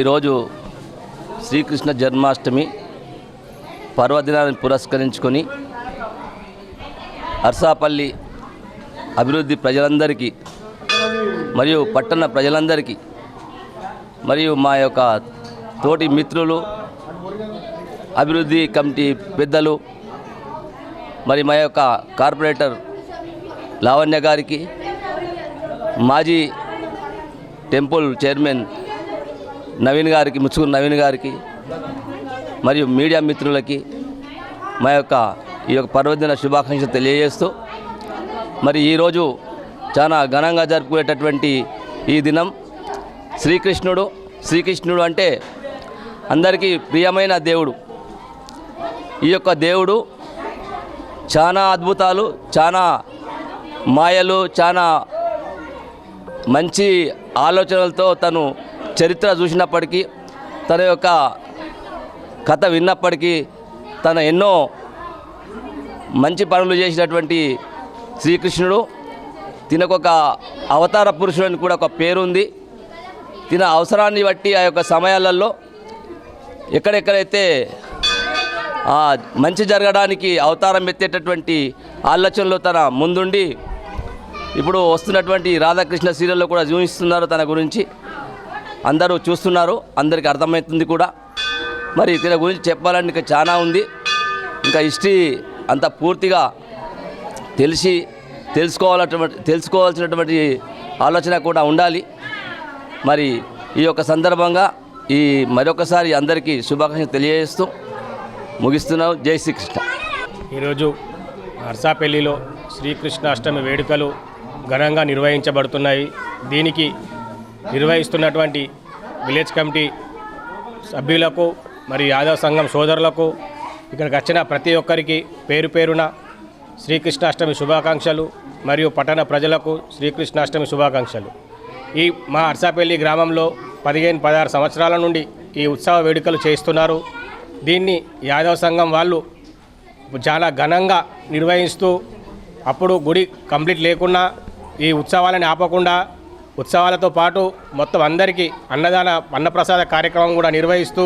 ఈరోజు శ్రీకృష్ణ జన్మాష్టమి పర్వదినాన్ని పురస్కరించుకొని అర్సాపల్లి అభివృద్ధి ప్రజలందరికీ మరియు పట్టణ ప్రజలందరికీ మరియు మా యొక్క తోటి మిత్రులు అభివృద్ధి కమిటీ పెద్దలు మరి మా యొక్క కార్పొరేటర్ లావణ్య గారికి మాజీ టెంపుల్ చైర్మన్ నవీన్ గారికి ముచ్చుకున్న నవీన్ గారికి మరియు మీడియా మిత్రులకి మా యొక్క ఈ యొక్క పర్వదిన శుభాకాంక్షలు తెలియజేస్తూ మరి ఈరోజు చాలా ఘనంగా జరుపుకునేటటువంటి ఈ దినం శ్రీకృష్ణుడు. శ్రీకృష్ణుడు అంటే అందరికీ ప్రియమైన దేవుడు. ఈ యొక్క దేవుడు చాలా అద్భుతాలు చాలా మాయలు చాలా మంచి ఆలోచనలతో తను చరిత్ర చూసినప్పటికీ తన యొక్క కథ విన్నప్పటికీ తన ఎన్నో మంచి పనులు చేసినటువంటి శ్రీకృష్ణుడు తినకొక అవతార పురుషుడు అని కూడా ఒక పేరుంది. తిన అవసరాన్ని బట్టి ఆ యొక్క సమయాలలో ఎక్కడెక్కడైతే ఆ మంచి జరగడానికి అవతారం ఎత్తేటటువంటి ఆలోచనలో తన ముందుండి ఇప్పుడు వస్తున్నటువంటి రాధాకృష్ణ సీరియల్లో కూడా చూపిస్తున్నారు తన గురించి. అందరూ చూస్తున్నారు అందరికీ అర్థమవుతుంది కూడా. మరి దీని గురించి చెప్పాలని ఇంకా చాలా ఉంది. ఇంకా హిస్టరీ అంత పూర్తిగా తెలిసి తెలుసుకోవాలటువంటి తెలుసుకోవాల్సినటువంటి ఆలోచన కూడా ఉండాలి. మరి ఈ యొక్క సందర్భంగా ఈ మరొకసారి అందరికీ శుభాకాంక్షలు తెలియజేస్తూ ముగిస్తున్నాం జై శ్రీకృష్ణ. ఈరోజు అర్సాపల్లిలో శ్రీకృష్ణాష్టమి వేడుకలు ఘనంగా నిర్వహించబడుతున్నాయి. దీనికి నిర్వహిస్తున్నటువంటి విలేజ్ కమిటీ సభ్యులకు మరియు యాదవ సంఘం సోదరులకు ఇక్కడికి వచ్చిన ప్రతి ఒక్కరికి పేరు పేరున శ్రీకృష్ణాష్టమి శుభాకాంక్షలు మరియు పట్టణ ప్రజలకు శ్రీకృష్ణాష్టమి శుభాకాంక్షలు. ఈ మా అర్సాపల్లి గ్రామంలో పదిహేను పదహారు సంవత్సరాల నుండి ఈ ఉత్సవ వేడుకలు చేస్తున్నారు దీన్ని యాదవ సంఘం వాళ్ళు చాలా ఘనంగా నిర్వహిస్తూ అప్పుడు గుడి కంప్లీట్ లేకుండా ఈ ఉత్సవాలని ఆపకుండా ఉత్సవాలతో పాటు మొత్తం అందరికీ అన్నదాన అన్నప్రసాద కార్యక్రమం కూడా నిర్వహిస్తూ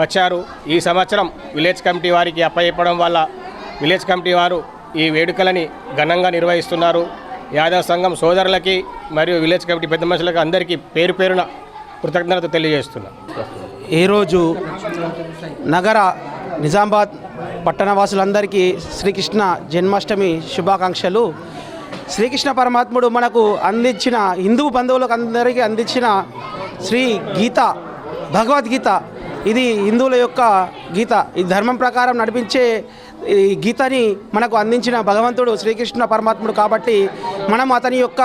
వచ్చారు. ఈ సంవత్సరం విలేజ్ కమిటీ వారికి అప్పచెప్పడం వల్ల విలేజ్ కమిటీ వారు ఈ వేడుకలని ఘనంగా నిర్వహిస్తున్నారు. యాదవ సంఘం సోదరులకి మరియు విలేజ్ కమిటీ పెద్ద మనుషులకి అందరికీ పేరు పేరున కృతజ్ఞత తెలియజేస్తున్నా. ఈరోజు నగర నిజామాబాద్ పట్టణవాసులందరికీ శ్రీకృష్ణ జన్మాష్టమి శుభాకాంక్షలు. శ్రీకృష్ణ పరమాత్ముడు మనకు అందించిన హిందూ బంధువులకు అందరికీ అందించిన శ్రీ గీత భగవద్గీత. ఇది హిందువుల యొక్క గీత. ఈ ధర్మం ప్రకారం నడిపించే ఈ గీతని మనకు అందించిన భగవంతుడు శ్రీకృష్ణ పరమాత్ముడు కాబట్టి మనం అతని యొక్క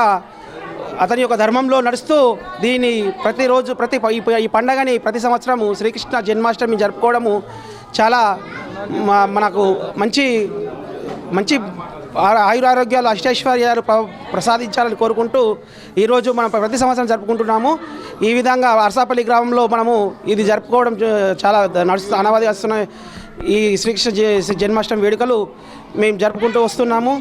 అతని యొక్క ధర్మంలో నడుస్తూ దీన్ని ప్రతిరోజు ప్రతి ఈ- ఈ పండగని ప్రతి సంవత్సరము శ్రీకృష్ణ జన్మాష్టమి జరుపుకోవడము చాలా మ- మనకు మంచి మంచి ఆయురారోగ్యాలు అష్టైశ్వర్యాలు ప్రసాదించాలని కోరుకుంటూ ఈరోజు మనం ప్రతి సంవత్సరం జరుపుకుంటున్నాము. ఈ విధంగా అరసాపల్లి గ్రామంలో మనము ఇది జరుపుకోవడం చాలా నడుస్తు అనవాది వస్తున్న ఈ శ్రీకృష్ణ జన్మాష్టమి వేడుకలు మేము జరుపుకుంటూ వస్తున్నాము.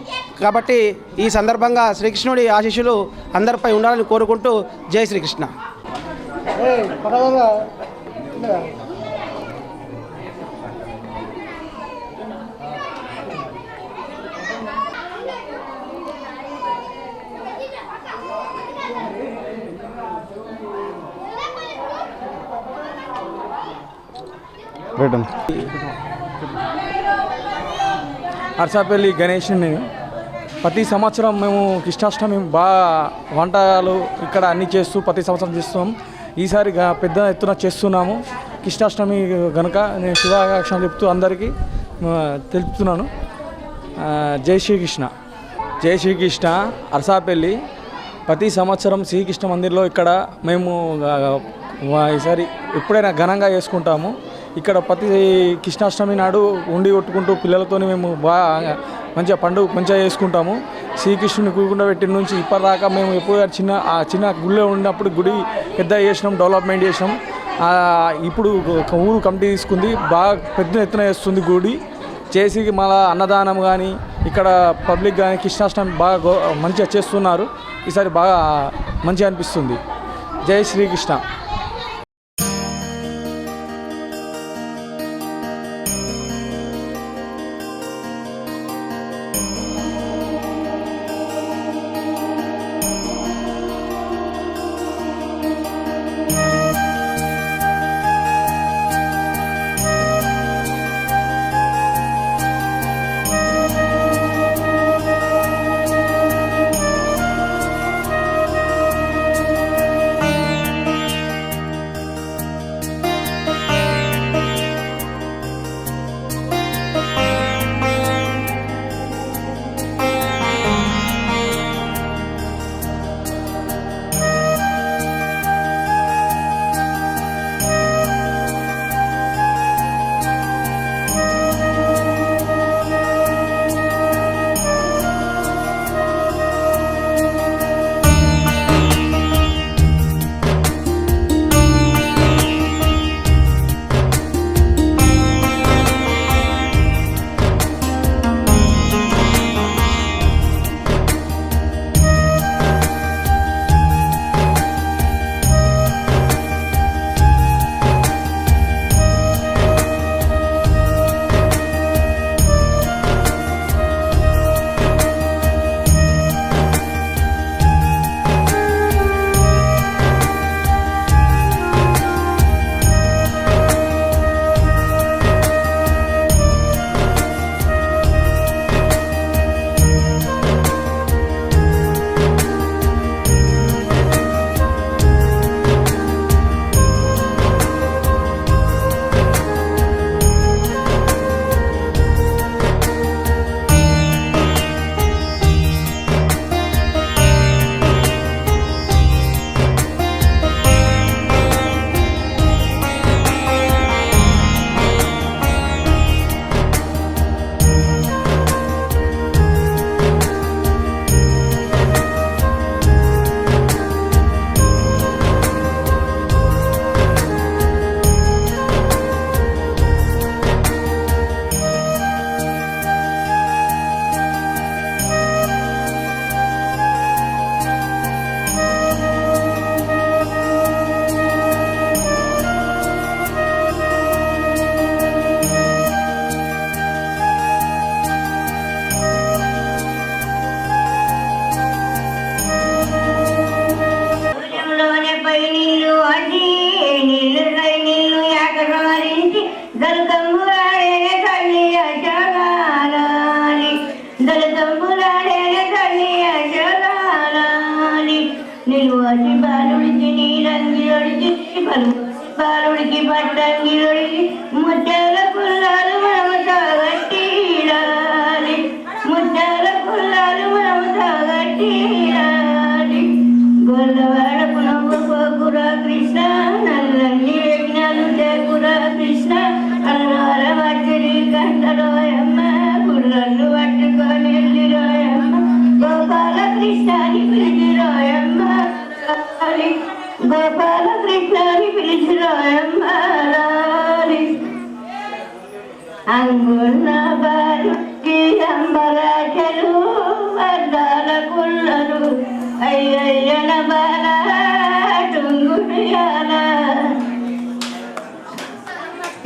కాబట్టి ఈ సందర్భంగా శ్రీకృష్ణుడి ఆశీస్సులు అందరిపై ఉండాలని కోరుకుంటూ జై శ్రీకృష్ణ. అర్సాపల్లి గణేష్ని. ప్రతి సంవత్సరం మేము కృష్ణాష్టమి బాగా వంటలు ఇక్కడ అన్నీ చేస్తూ ప్రతి సంవత్సరం చేస్తున్నాం ఈసారి పెద్ద ఎత్తున చేస్తున్నాము. కృష్ణాష్టమి కనుక నేను శుభాకాంక్షలు చెప్తూ అందరికీ తెలుపుతున్నాను. జై శ్రీకృష్ణ. జై శ్రీకృష్ణ అరసాపల్లి ప్రతి సంవత్సరం శ్రీకృష్ణ మందిర్లో ఇక్కడ మేము ఈసారి ఎప్పుడైనా ఘనంగా చేసుకుంటాము. ఇక్కడ ప్రతి కృష్ణాష్టమి నాడు ఉండి కొట్టుకుంటూ పిల్లలతో మేము బాగా మంచిగా పండుగ మంచిగా చేసుకుంటాము. శ్రీకృష్ణుని కూకుండా పెట్టిన నుంచి ఇప్పటిదాకా మేము ఎప్పుడు చిన్న ఆ చిన్న గుడిలో ఉన్నప్పుడు గుడి పెద్ద చేసినాం డెవలప్మెంట్ చేసినాం. ఇప్పుడు ఊరు కమిటీ తీసుకుంది బాగా పెద్ద ఎత్తున చేస్తుంది గుడి. చేసి మళ్ళా అన్నదానం కానీ ఇక్కడ పబ్లిక్ కానీ కృష్ణాష్టమి బాగా గో మంచిగా చేస్తున్నారు. ఈసారి బాగా మంచిగా అనిపిస్తుంది. జై శ్రీకృష్ణ. ಅಡಿಕೆ ನೀರಂಗಿ ಅಡಿಕೆ ಬಾಲು ಬಾಲೊಡಿಕೆ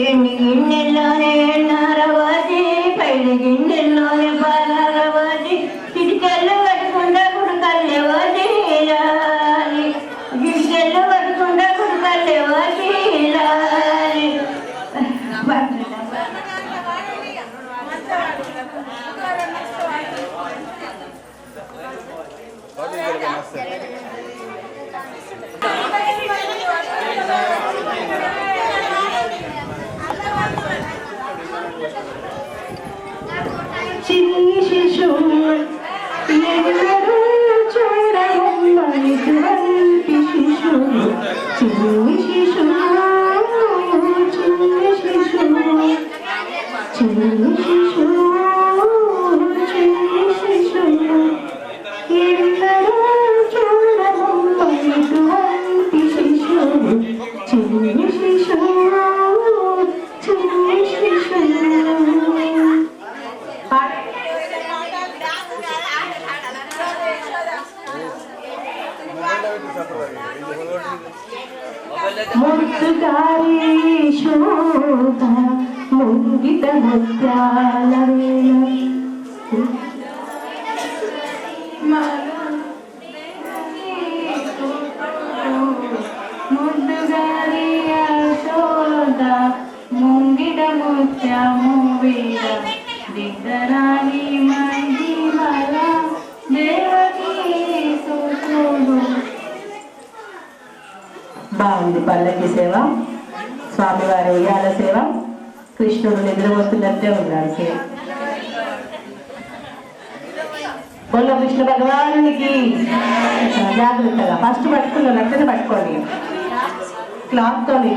എണ്ണി गिन्ने लोने नारवादी पहले गिन्ने लोने पर నిద్రపోతున్నట్టే ఉన్నాడు సేవ కృష్ణ భగవానునికి జాగ్రత్తగా ఫస్ట్ పట్టుకున్న నచ్చని పట్టుకోండి. క్లాత్ తోని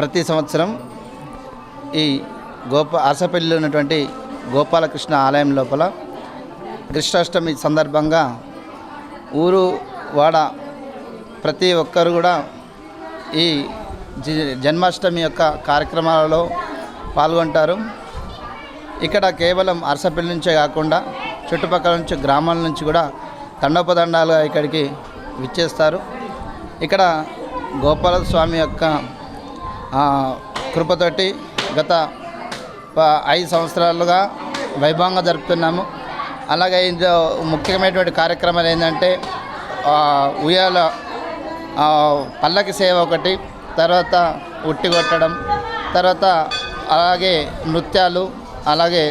ప్రతి సంవత్సరం ఈ గోప అరసపల్లిలో ఉన్నటువంటి గోపాలకృష్ణ ఆలయం లోపల కృష్ణాష్టమి సందర్భంగా ఊరు వాడ ప్రతి ఒక్కరు కూడా ఈ జన్మాష్టమి యొక్క కార్యక్రమాలలో పాల్గొంటారు. ఇక్కడ కేవలం అరసపల్లి నుంచే కాకుండా చుట్టుపక్కల నుంచి గ్రామాల నుంచి కూడా తండోపదండాలుగా ఇక్కడికి విచ్చేస్తారు. ఇక్కడ గోపాల స్వామి యొక్క కృపతోటి గత ఐదు సంవత్సరాలుగా వైభవంగా జరుపుతున్నాము. అలాగే ఇందులో ముఖ్యమైనటువంటి కార్యక్రమాలు ఏంటంటే ఉయ్యాల పల్లకి సేవ ఒకటి తర్వాత ఉట్టి కొట్టడం తర్వాత అలాగే నృత్యాలు అలాగే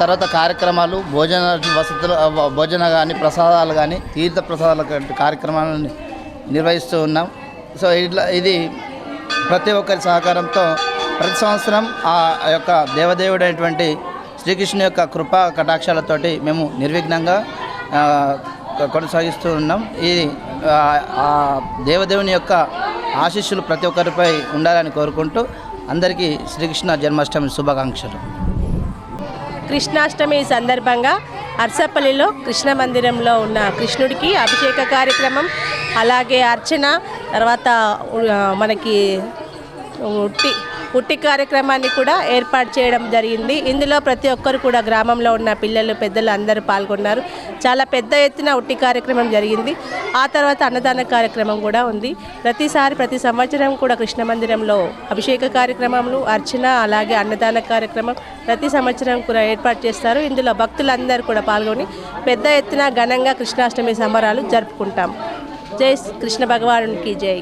తర్వాత కార్యక్రమాలు భోజన వసతులు భోజన కానీ ప్రసాదాలు కానీ తీర్థ ప్రసాదాలు కార్యక్రమాలను నిర్వహిస్తూ ఉన్నాం. సో ఇట్లా ఇది ప్రతి ఒక్కరి సహకారంతో ప్రతి సంవత్సరం ఆ యొక్క దేవదేవుడైనటువంటి శ్రీకృష్ణుని యొక్క కృపా కటాక్షాలతోటి మేము నిర్విఘ్నంగా కొనసాగిస్తూ ఉన్నాం. ఈ ఆ దేవదేవుని యొక్క ఆశీస్సులు ప్రతి ఒక్కరిపై ఉండాలని కోరుకుంటూ అందరికీ శ్రీకృష్ణ జన్మాష్టమి శుభాకాంక్షలు. కృష్ణాష్టమి సందర్భంగా అర్సపల్లిలో కృష్ణ మందిరంలో ఉన్న కృష్ణుడికి అభిషేక కార్యక్రమం అలాగే అర్చన తర్వాత మనకి ఉట్టి ఉట్టి కార్యక్రమాన్ని కూడా ఏర్పాటు చేయడం జరిగింది. ఇందులో ప్రతి ఒక్కరు కూడా గ్రామంలో ఉన్న పిల్లలు పెద్దలు అందరూ పాల్గొన్నారు. చాలా పెద్ద ఎత్తున ఉట్టి కార్యక్రమం జరిగింది. ఆ తర్వాత అన్నదాన కార్యక్రమం కూడా ఉంది. ప్రతిసారి ప్రతి సంవత్సరం కూడా కృష్ణ మందిరంలో అభిషేక కార్యక్రమాలు అర్చన అలాగే అన్నదాన కార్యక్రమం ప్రతి సంవత్సరం కూడా ఏర్పాటు చేస్తారు. ఇందులో భక్తులందరూ కూడా పాల్గొని పెద్ద ఎత్తున ఘనంగా కృష్ణాష్టమి సంబరాలు జరుపుకుంటాం. జై కృష్ణ భగవానునికి జై.